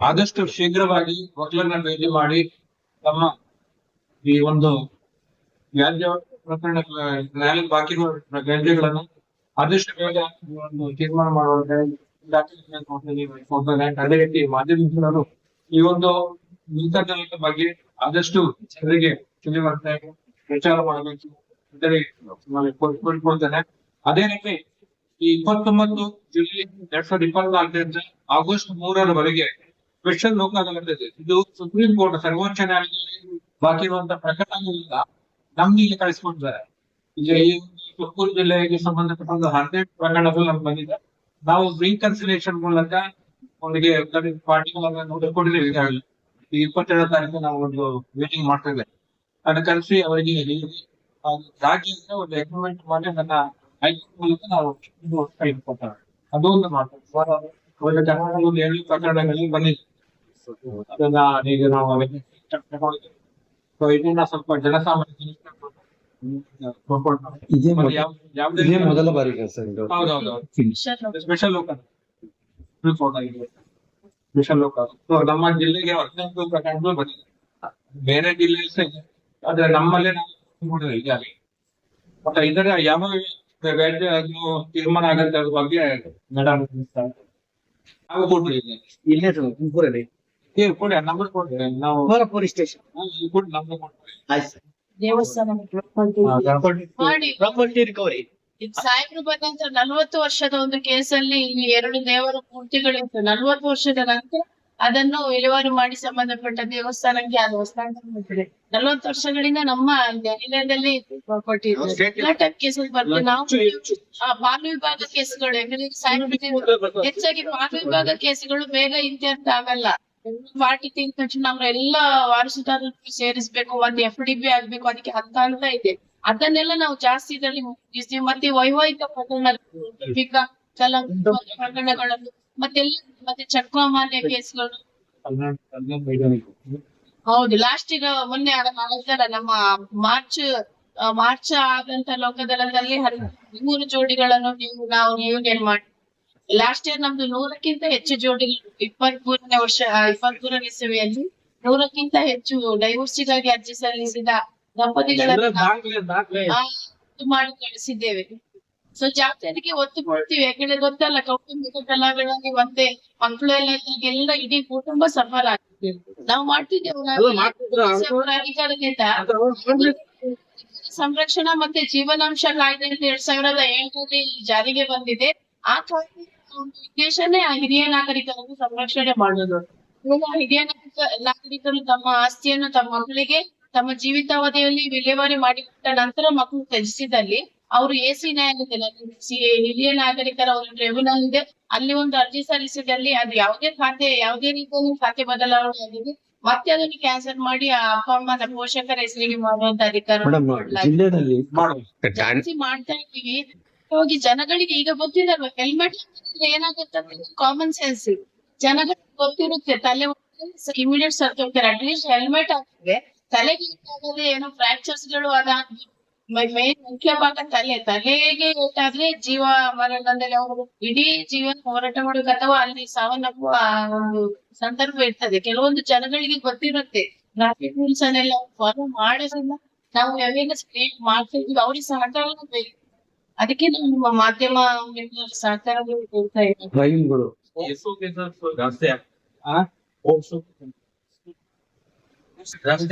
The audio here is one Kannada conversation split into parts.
ಆದಷ್ಟು ಶೀಘ್ರವಾಗಿ ವಕೀಲರನ್ನ ಭೇಟಿ ಮಾಡಿ ತಮ್ಮ ಈ ಒಂದು ವ್ಯಾಜ್ಯ ಪ್ರಕರಣ, ನ್ಯಾಯಾಲಯ ಬಾಕಿ ವ್ಯಾಜ್ಯಗಳನ್ನು ಆದಷ್ಟು ಬೇಗ ಒಂದು ತೀರ್ಮಾನ ಮಾಡುವಂತ ಅದೇ ರೀತಿ ಮಾಧ್ಯಮಗಳು ಈ ಒಂದು ನೂತನ ಬಗ್ಗೆ ಆದಷ್ಟು ಜನರಿಗೆ ತಿಳಿಯುವಂತೆ ಪ್ರಚಾರ ಮಾಡಬೇಕು ಕೋರ್ಕೊಳ್ತೇನೆ. ಅದೇ ರೀತಿ ಈ ಇಪ್ಪತ್ತೊಂಬತ್ತು ಜುಲೈ ಎರಡ್ ಸಾವಿರದ ಇಪ್ಪತ್ನಾಲ್ಕರಿಂದ ಆಗಸ್ಟ್ ಮೂರರವರೆಗೆ ಸ್ಪೆಷಲ್ ಲೋಕ ಅದಾಲತ್ ಇದೆ ಸುಪ್ರೀಂ ಕೋರ್ಟ್ ಸರ್ವೋಚ್ಚ ನ್ಯಾಯಾಲಯದಲ್ಲಿ ಬಾಕಿ ಇರುವಂತಹ ಪ್ರಕರಣಗಳಿಂದ ನಮ್ಗೆ ಕಳಿಸ್ಕೊಂಡಿದ್ದಾರೆ ಈಗ ಈ ತುಮಕೂರು ಜಿಲ್ಲೆಗೆ ಸಂಬಂಧಪಟ್ಟ ಹಂಡ್ರೆಡ್ ಪ್ರಕರಣಗಳು ನಮ್ಗೆ ಬಂದಿದೆ. ನಾವು ರೀಕನ್ಸಿಲೇಷನ್ ಮೂಲಕ ಅವರಿಗೆ ಪಾರ್ಟಿಗಳನ್ನ ನೋಡಿಕೊಂಡಿದ್ದೀವಿ. ಈಗಾಗಲೇ ಈ ಇಪ್ಪತ್ತೆರಡು ತಾರೀಕು ನಾವು ಒಂದು ಮೀಟಿಂಗ್ ಮಾಡ್ತಾ ಇದ್ದೇವೆ ಅದನ್ನ ಕರೆಸಿ ಅವರಿಗೆ ರಾಜ್ಯದಿಂದ ಒಂದು ಅಗ್ರಿಮೆಂಟ್ ಮಾಡಿ ನನ್ನ ಹೈಕೋರ್ಟ್ ಮೂಲಕ ನಾವು ಇದು ಕೈ ಕೊಡ್ತಾರೆ ಅದು ಒಂದು ಮಾಡ್ತಾರೆ ಒಂದು ಕರ್ನಾಟಕದ ಒಂದು ಏಳು ಪ್ರಕರಣಗಳಲ್ಲಿ ಬಂದಿದೆ. ಅದನ್ನ ಈಗ ನಾವು ಇದನ್ನ ಸ್ವಲ್ಪ ಜನಸಾಮಾನ್ಯ ಇದೇ ಮೊದಲ ಬಾರಿಗೆ ಸರ್ ಇದು. ಹೌದೌದು. ಸ್ಪೆಷಲ್ ಲೋಕಲ್ ಆಗಿದೆ. ಸ್ಪೆಷಲ್ ಲೋಕಲ್ So ನಮ್ಮ ಜಿಲ್ಲೆಗೆ ಹದಿನೆಂಟು ಪ್ರಕರಣಗಳು ಬಂದಿದೆ. ಬೇರೆ ಜಿಲ್ಲೆ ಆದ್ರೆ ನಮ್ಮಲ್ಲೇ ನಾವು ಈಗಾಗಲೇ ಮತ್ತೆ ಇದರ ಯಾವ ವ್ಯಾಜ್ಯ ಅದು ತೀರ್ಮಾನ ಆಗತ್ತೆ ಅದ್ರ ಬಗ್ಗೆ ಮೇಡಮ್ ನಾವು ಇಲ್ಲೇ ತುಮಕೂರಲ್ಲಿ. ಈಗ ಕೊಡಿ ನಂಬರ್ ಕೊಡ್ರಿ ನಾವು ಪೊಲೀಸ್ ಸ್ಟೇಷನ್ ಕೊಡಿ ನಂಬರ್ ಕೊಡ್ರಿ ಆಯ್ತು ಸರ್ ದೇವಸ್ಥಾನ ಮಾಡಿ ಪ್ರಾಪರ್ಟಿ ರಿಕವರಿ ಸಾಹೇಬ್ರು ಬಂದಂತ ನಲ್ವತ್ತು ವರ್ಷದ ಒಂದು ಕೇಸಲ್ಲಿ ಇಲ್ಲಿ ಎರಡು ದೇವರ ಮೂರ್ತಿಗಳಿತ್ತು ನಲ್ವತ್ತು ವರ್ಷದ ನಂತರ ಅದನ್ನು ವಿಲೇವಾರಿ ಮಾಡಿ ಸಂಬಂಧಪಟ್ಟ ದೇವಸ್ಥಾನಕ್ಕೆ ಅದು ಹಸ್ತಾಂತರ ಮಾಡಿದೆ ನಲ್ವತ್ತು ವರ್ಷಗಳಿಂದ ನಮ್ಮ ನ್ಯಾಯಾಲಯದಲ್ಲಿ ಬರ್ತದೆ ನಾವು ಆ, ಬಾಲ್ಯ ವಿಭಾಗ ಕೇಸ್ಗಳು. ಯಾಕಂದ್ರೆ ಹೆಚ್ಚಾಗಿ ಬಾಲ್ಯ ವಿಭಾಗ ಕೇಸ್ಗಳು ಬೇಗ ಅಂತ ಆಗಲ್ಲ. ತಿಂದ ತಕ್ಷಣ ಅವರೆಲ್ಲ ವಾರಸುದಾರರು ಸೇರಿಸ್ಬೇಕು ಒಂದ್ ಎಫ್ ಡಿ ಬಿ ಆಗ್ಬೇಕು ಅದಕ್ಕೆ ಹಂತ ಹಂತ ಇದೆ. ಅದನ್ನೆಲ್ಲ ನಾವು ಜಾಸ್ತಿ ಇದರಲ್ಲಿ ಮುಗಿಸ್ತೀವಿ. ಮತ್ತೆ ವೈವಾಹಿಕ ಪ್ರಕರಣ ಪ್ರಕರಣಗಳನ್ನು ಮತ್ತೆ ಮತ್ತೆ ಚಕ್ರಮಾನ್ಯ ಕೇಸ್ಗಳು. ಹೌದು ಲಾಸ್ಟ್ ಈಗ ಮೊನ್ನೆ ನಮ್ಮ ಮಾರ್ಚ್ ಮಾರ್ಚ್ ಆದಂತ ಲೋಕದಳದಲ್ಲಿ ಹದಿಮೂರು ಜೋಡಿಗಳನ್ನು ನೀವು ನಾವು ಯೂನಿಯನ್ ಮಾಡಿ. ಲಾಸ್ಟ್ ಇಯರ್ ನಮ್ದು ನೂರಕ್ಕಿಂತ ಹೆಚ್ಚು ಜೋಡಿಗಳು ಇಪ್ಪತ್ಮೂರನೇ ವರ್ಷ ಇಪ್ಪತ್ತ್ ಮೂರನೇ ಇಸವಿಯಲ್ಲಿ ನೂರಕ್ಕಿಂತ ಹೆಚ್ಚು ಡೈವೋರ್ಸಿಗಾಗಿ ಅರ್ಜಿ ಸಲ್ಲಿಸಿದ ದಂಪತಿಗಳನ್ನು ಮಾಡಿ ಕಳಿಸಿದ್ದೇವೆ. ಸೊ ಜಾಸ್ತಿ ಒತ್ತು ಕೊಡ್ತೀವಿ. ಯಾಕಂದ್ರೆ ಗೊತ್ತಲ್ಲ ಕೌಟುಂಬಿಕ ಕಲಾಗಳಲ್ಲಿ ಮತ್ತೆ ಮಕ್ಕಳು ಎಲ್ಲ ಎಲ್ಲ ಇಡೀ ಕುಟುಂಬ ಸಫರ್ ಆಗ್ತದೆ ನಾವು ಮಾಡ್ತಿದ್ದೇವೆ. ಸಂರಕ್ಷಣಾ ಮತ್ತೆ ಜೀವನಾಂಶ ಕಾಯ್ದೆ ಅಂತ ಎರಡ್ ಸಾವಿರದ ಏಳರಲ್ಲಿ ಜಾರಿಗೆ ಬಂದಿದೆ. ಆ ಕಾಯ್ದೆ ಉದ್ದೇಶನೇ ಆ ಹಿರಿಯ ನಾಗರಿಕರನ್ನು ಸಂರಕ್ಷಣೆ ಮಾಡೋದು. ಆ ಹಿರಿಯ ನಾಗರಿಕ ನಾಗರಿಕರು ತಮ್ಮ ಆಸ್ತಿಯನ್ನು ತಮ್ಮ ಮಕ್ಕಳಿಗೆ ತಮ್ಮ ಜೀವಿತಾವಧಿಯಲ್ಲಿ ವಿಲೇವಾರಿ ಮಾಡಿಕೊಟ್ಟ ನಂತರ ಮಕ್ಕಳು ತ್ಯಜಿಸಿದಲ್ಲಿ ಅವರು ಎಸಿ ನ್ಯಾಯಾಲಯದಲ್ಲಿ ಅಂದ್ರೆ ಸಿ- ಹಿರಿಯ ನಾಗರಿಕರ ಒಂದು ಟ್ರಿಬ್ಯುನಲ್ ಇದೆ. ಅಲ್ಲಿ ಒಂದು ಅರ್ಜಿ ಸಲ್ಲಿಸಿದಲ್ಲಿ ಅದು ಯಾವುದೇ ಖಾತೆ ಯಾವುದೇ ರೀತಿಯಲ್ಲಿ ಖಾತೆ ಬದಲಾವಣೆ ಆಗಿದೆ ಮತ್ತೆ ಅದನ್ನು ಕ್ಯಾನ್ಸಲ್ ಮಾಡಿ ಆ ಅಪ್ಪ ಅಮ್ಮನ ಪೋಷಕರ ಹೆಸರಿಗೆ ಮಾಡುವಂತ ಅಧಿಕಾರ ಮಾಡ್ತಾ ಇದ್ದೀವಿ. ಹೋಗಿ ಜನಗಳಿಗೆ ಈಗ ಗೊತ್ತಿರಲ್ವ ಹೆಲ್ಮೆಟ್ ಏನಾಗುತ್ತೆ ಕಾಮನ್ ಸೆನ್ಸ್ ಜನಗಳಿಗೆ ಗೊತ್ತಿರುತ್ತೆ, ತಲೆ ಇಮಿಡಿಯೇಟ್ ಸತ್ತು ಹೋಗ್ತಾರೆ ಅಟ್ಲೀಸ್ಟ್ ಹೆಲ್ಮೆಟ್ ಹಾಕಿದ್ರೆ ತಲೆಗೆ ಏನೋ ಫ್ರಾಕ್ಚರ್ಸ್ಗಳು ಅದಾಗಿ ಮೇನ್ ಮುಖ್ಯ ಭಾಗ ತಲೆ. ತಲೆಗೆ ಏಟಾದ್ರೆ ಜೀವ ಮರಣದಲ್ಲಿ ಅವರು ಇಡೀ ಜೀವನ ಹೋರಾಟ ಮಾಡಬೇಕು ಅಥವಾ ಅಲ್ಲಿ ಸಾವನ್ನಪ್ಪುವ ಒಂದು ಸಂದರ್ಭ ಇರ್ತದೆ. ಕೆಲವೊಂದು ಜನಗಳಿಗೆ ಗೊತ್ತಿರುತ್ತೆ. ಟ್ರಾಫಿಕ್ ರೂಲ್ಸ್ ಅನ್ನೆಲ್ಲ ಫಾಲೋ ಮಾಡೋದ್ರಿಂದ ನಾವು ಅವೇರ್ನೆಸ್ ಕ್ರಿಯೇಟ್ ಮಾಡ್ತಾ ಇದೀವಿ ಅವ್ರಿಗೆ ಸಹಕಾರ ಬೇಕು. ಅದಕ್ಕೆ ನಾವು ನಿಮ್ಮ ಮಾಧ್ಯಮ ಸಹಕಾರಗಳು ಕೊಡ್ತಾ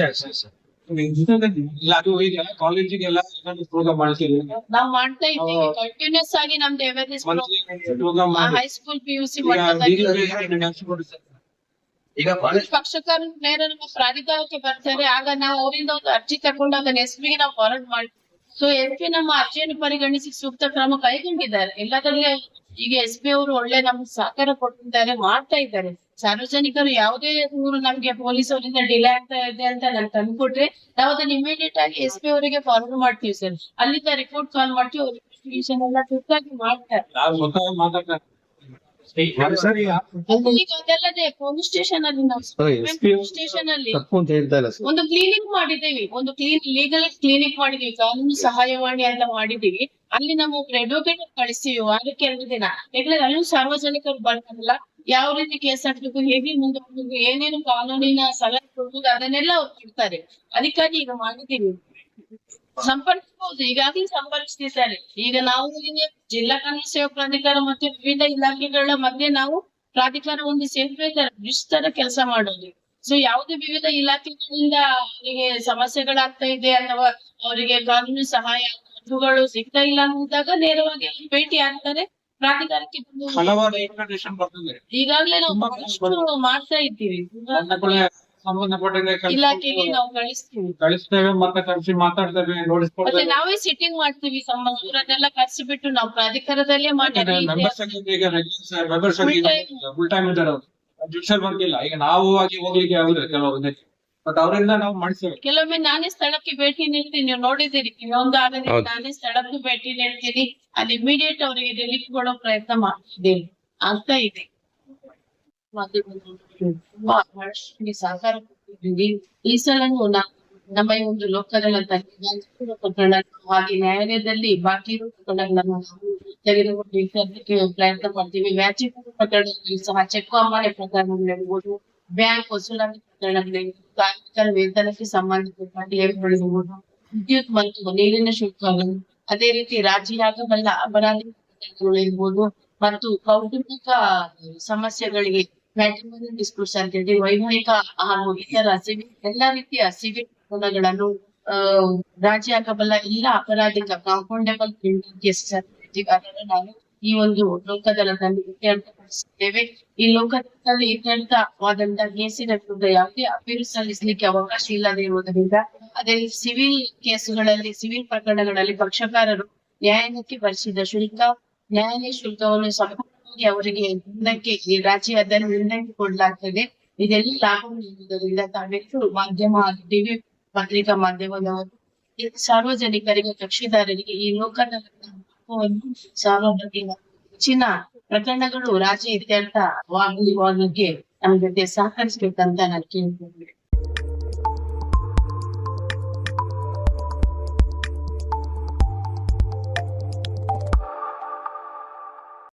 ಜಾಸ್ತಿ ಕಾಲೇಜಿಗೆಲ್ಲ ಪ್ರೋಗ್ರಾಮ್ ಮಾಡ್ತೀವಿ ನಾವು ಮಾಡ್ತಾ ಇದ್ದೀವಿ. ಕಂಟಿನ್ಯೂಸ್ ಆಗಿ ನಮ್ದು awareness high school P U C ಈಗ ಪಕ್ಷಕಾರ ನೇರ ನಮ್ಮ ಪ್ರಾಧಿಕಾರಕ್ಕೆ ಬರ್ತಾರೆ. ಆಗ ನಾವು ಅವರಿಂದ ಒಂದು ಅರ್ಜಿ ತಗೊಂಡು ಅದನ್ನ ಎಸ್ಗೆ ನಾವು ಫಾರ್ವರ್ಡ್ ಮಾಡಿ ಸೊ ಎಸ್ಪಿ ನಮ್ಮ ಅರ್ಜಿಯನ್ನು ಪರಿಗಣಿಸಿ ಸೂಕ್ತ ಕ್ರಮ ಕೈಗೊಂಡಿದ್ದಾರೆ. ಎಲ್ಲದರಲ್ಲಿ ಈಗ ಎಸ್ ಪಿ ಅವರು ಒಳ್ಳೆ ನಮ್ಗೆ ಸಹಕಾರ ಕೊಟ್ಟಿದ್ದಾರೆ ಮಾಡ್ತಾ ಇದ್ದಾರೆ. ಸಾರ್ವಜನಿಕರು ಯಾವುದೇ ದೂರು ನಮ್ಗೆ ಪೊಲೀಸ್ ಅವರಿಂದ ಡಿಲೇ ಆಗ್ತಾ ಇದೆ ಅಂತ ನಾನು ತಂದ್ಕೊಟ್ರೆ, ನಾವು ಅದನ್ನ ಇಮಿಡಿಯೇಟ್ ಆಗಿ ಎಸ್ ಪಿ ಅವರಿಗೆ ಫಾರ್ವರ್ಡ್ ಮಾಡ್ತೀವಿ ಸರ್. ಅಲ್ಲಿಂದ ರಿಪೋರ್ಟ್ ಕಾಲ್ ಮಾಡ್ತೀವಿ ಮಾಡ್ತಾರೆ. ಅದಲ್ಲದೆ ಪೊಲೀಸ್ ಸ್ಟೇಷನ್ ಅಲ್ಲಿ ನಾವು ಸ್ಟೇಷನ್ ಅಲ್ಲಿ ತಪ್ಪು ಅಂತ ಹೇಳ್ತಾ ಇಲ್ಲ ಸರ್. ಒಂದು ಕ್ಲಿನಿಕ್ ಮಾಡಿದೀವಿ ಒಂದು ಕ್ಲೀನ್ ಲೀಗಲ್ ಕ್ಲಿನಿಕ್ ಮಾಡಿದೀವಿ ಕಾನೂನು ಸಹಾಯವಾಣಿ ಅಂತ ಮಾಡಿದೀವಿ ಅಲ್ಲಿ ನಾವು ಅಡ್ವೊಕೇಟ್ ಕಳಿಸ್ತೀವಿ. ವಾರಕ್ಕೆ ಎರಡು ದಿನ. ಯಾಕಂದ್ರೆ ಅಲ್ಲೂ ಸಾರ್ವಜನಿಕರು ಬರ್ತಾರಲ್ಲ. ಯಾವ ರೀತಿ ಕೇಸ್ ಹಾಕ್ಬೇಕು ಹೇಗೆ ಮುಂದೆ ಹೋಗ್ಬೇಕು ಏನೇನು ಕಾನೂನಿನ ಸಲಹೆ ಕೊಡ್ಬೋದು ಅದನ್ನೆಲ್ಲ ಅವ್ರು ಕೊಡ್ತಾರೆ. ಅದಕ್ಕಾಗಿ ಈಗ ಮಾಡಿದ್ದೀವಿ. ಸಂಪರ್ಕಿಸಬಹುದು ಈಗಾಗಲೇ ಸಂಪರ್ಕಿಸ್ತಿದ್ದಾರೆ. ಈಗ ನಾವು ಜಿಲ್ಲಾ ಕಾನೂನು ಸೇವಾ ಪ್ರಾಧಿಕಾರ ಮತ್ತು ವಿವಿಧ ಇಲಾಖೆಗಳ ಮಧ್ಯೆ ನಾವು ಪ್ರಾಧಿಕಾರ ಒಂದು ಸೇರ್ಪೇ ತರ ಕೆಲಸ ಮಾಡೋದು. ಸೊ ಯಾವುದೇ ವಿವಿಧ ಇಲಾಖೆಗಳಿಂದ ಅವರಿಗೆ ಸಮಸ್ಯೆಗಳಾಗ್ತಾ ಇದೆ ಅಥವಾ ಅವರಿಗೆ ಕಾನೂನು ಸಹಾಯ ಅದುಗಳು ಸಿಗ್ತಾ ಇಲ್ಲ ಅಂದಾಗ ನೇರವಾಗಿ ಭೇಟಿ ಆಗ್ತಾರೆ ಪ್ರಾಧಿಕಾರಕ್ಕೆ ಬಂದು ಈಗಾಗ್ಲೇ ನಾವು ಬಹಳಷ್ಟು ಮಾಡ್ತಾ ಇದ್ದೀವಿ. ಇಲಾಖೆಗೆ ನಾವು ಕಳಿಸ್ತೀವಿ. ಕಳಿಸ್ತೇವೆ ಮತ್ತೆ ಕರೆಸಿ ಮಾತಾಡ್ತೇವೆ ಮತ್ತೆ ನೋಡಿಸ್ಕೊಳ್ತೇವೆ ನಾವೇ ಸಿಟ್ಟಿಂಗ್ ಮಾಡ್ತೀವಿ ಸಂಬಂಧಿಕರನ್ನೆಲ್ಲ ಕರ್ಸಿ ಬಿಟ್ಟು ನಾವು ಪ್ರಾಧಿಕಾರದಲ್ಲೇ ಮಾತಾಡಿ ಮೆಂಬರ್ಸ್ ಈಗ ಮೆಂಬರ್ಸ್. ಫುಲ್ ಟೈಮ್ ಇದ್ದಾರೆ ಅವರು. ಜುಡಿಷಿಯಲ್ ವರ್ಕ್ ಇಲ್ಲ. ಈಗ ನಾವು ಆಗಿ ಹೋಗ್ಲಿಕ್ಕೆ ಆಗುದಿಲ್ಲ ಕೆಲವೊಂದಕ್ಕೆ ಬಟ್ ಅವರಿಂದ ನಾವು ಮಾಡಿಸ್ತೇವೆ. ಕೆಲವೊಮ್ಮೆ ನಾನೇ ಸ್ಥಳಕ್ಕೆ ಭೇಟಿ ನೀಡ್ತೀನಿ. ನೀವು ನೋಡಿದ್ದೀರಿ ಇನ್ನೊಂದು ಆಗದೆ ನಾನೇ ಸ್ಥಳಕ್ಕೆ ಭೇಟಿ ನೀಡ್ತೀನಿ. ಅಲ್ಲಿ ಇಮಿಡಿಯೇಟ್ ಅವರಿಗೆ ರಿಲೀಫ್ ಕೊಡೋ ಪ್ರಯತ್ನ ಮಾಡ್ತಿದ್ದೇನೆ ಆಗ್ತಾ ಇದೆ. ಈ ಸಲನೂ ನಮ್ಮ ಈ ಒಂದು ಲೋಕಗಳ ಪ್ರಕರಣ ಹಾಗೆ ನ್ಯಾಯಾಲಯದಲ್ಲಿ ಬಾಕಿ ಇರೋ ಪ್ರಕರಣಗಳನ್ನು ತೆಗೆದುಕೊಳ್ಳಲಿಕ್ಕೆ ಪ್ರಯತ್ನ ಮಾಡ್ತೀವಿ ವ್ಯಾಜ್ಯಗಳ ಪ್ರಕರಣಗಳಲ್ಲಿ ಸಹ ಚೆಕ್ ಅಮಾನ್ಯ ಪ್ರಕರಣಗಳಿರ್ಬೋದು ಬ್ಯಾಂಕ್ ವಸೂಲಾತಿ ಪ್ರಕರಣಗಳಿರ್ಬೋದು ಕಾರ್ಮಿಕರ ವೇತನಕ್ಕೆ ಠೇವಣಿಗಳಿರ್ಬೋದು ವಿದ್ಯುತ್ ಮತ್ತು ನೀರಿನ ಶುಲ್ಕಗಳು ಅದೇ ರೀತಿ ರಾಜಿಯಾಗಬಲ್ಲ ಅಪರಾಧಿ ಪ್ರಕರಣಗಳು ಇರ್ಬೋದು ಮತ್ತು ಕೌಟುಂಬಿಕ ಸಮಸ್ಯೆಗಳಿಗೆ ಮ್ಯಾಟ್ರಿಮೋನಿಯಲ್ ಡಿಸ್ಪ್ಯೂಟ್ಸ್ ಅಂತ ಹೇಳಿ ವೈವಾಹಿಕ ಇತರ ಸಿವಿಲ್ ಎಲ್ಲಾ ರೀತಿಯ ಸಿವಿಲ್ ಪ್ರಕರಣಗಳನ್ನು ಆ ರಾಜಿ ಆಗಬಲ್ಲ ಎಲ್ಲ ಅಪರಾಧಿಕ ಕಾಂಪೌಂಡಬಲ್ ಕೇಸಸ್ ನಾವು ಈ ಒಂದು ಲೋಕದಳದಲ್ಲಿ ಇತ್ಯರ್ಥಪಡಿಸಿದ್ದೇವೆ ಈ ಲೋಕದಳದಲ್ಲಿ ಇತ್ಯರ್ಥವಾದಂತಹ ಕೇಸಿನ ವಿರುದ್ಧ ಯಾವುದೇ ಅಪೀಲು ಸಲ್ಲಿಸಲಿಕ್ಕೆ ಅವಕಾಶ ಇಲ್ಲದೆ ಇರುವುದರಿಂದ, ಅದೇ ಸಿವಿಲ್ ಕೇಸುಗಳಲ್ಲಿ, ಸಿವಿಲ್ ಪ್ರಕರಣಗಳಲ್ಲಿ ಪಕ್ಷಕಾರರು ನ್ಯಾಯಾಲಯಕ್ಕೆ ಭರಿಸಿದ ಶುಲ್ಕ, ನ್ಯಾಯಾಲಯ ಶುಲ್ಕವನ್ನು ಸಂಪೂರ್ಣವಾಗಿ ಅವರಿಗೆ ಮುಂದಕ್ಕೆ ಈ ರಾಜ್ಯದಲ್ಲಿ ನಿರ್ಣಯ ಕೊಡಲಾಗ್ತದೆ ಇದೆಲ್ಲ ಲಾಭ ನೀಡುವುದರಿಂದ ತಾವೆಷ್ಟು ಮಾಧ್ಯಮ ಟಿವಿ ಪತ್ರಿಕಾ ಮಾಧ್ಯಮದವರು. ಸಾರ್ವಜನಿಕರಿಗೆ, ಕಕ್ಷಿದಾರರಿಗೆ ಈ ಲೋಕದ ಹಕ್ಕುವನ್ನು ಸಾರ್ವಜನಿಕ ಹೆಚ್ಚಿನ ಪ್ರಕರಣಗಳು ರಾಜ್ಯ ಇತ್ಯರ್ಥವಾಗುವಾಗೆ ನಮ್ಮ ಜೊತೆ ಸಹಕರಿಸಬೇಕಂತ ನಾನು ಕೇಳ್ತೀನಿ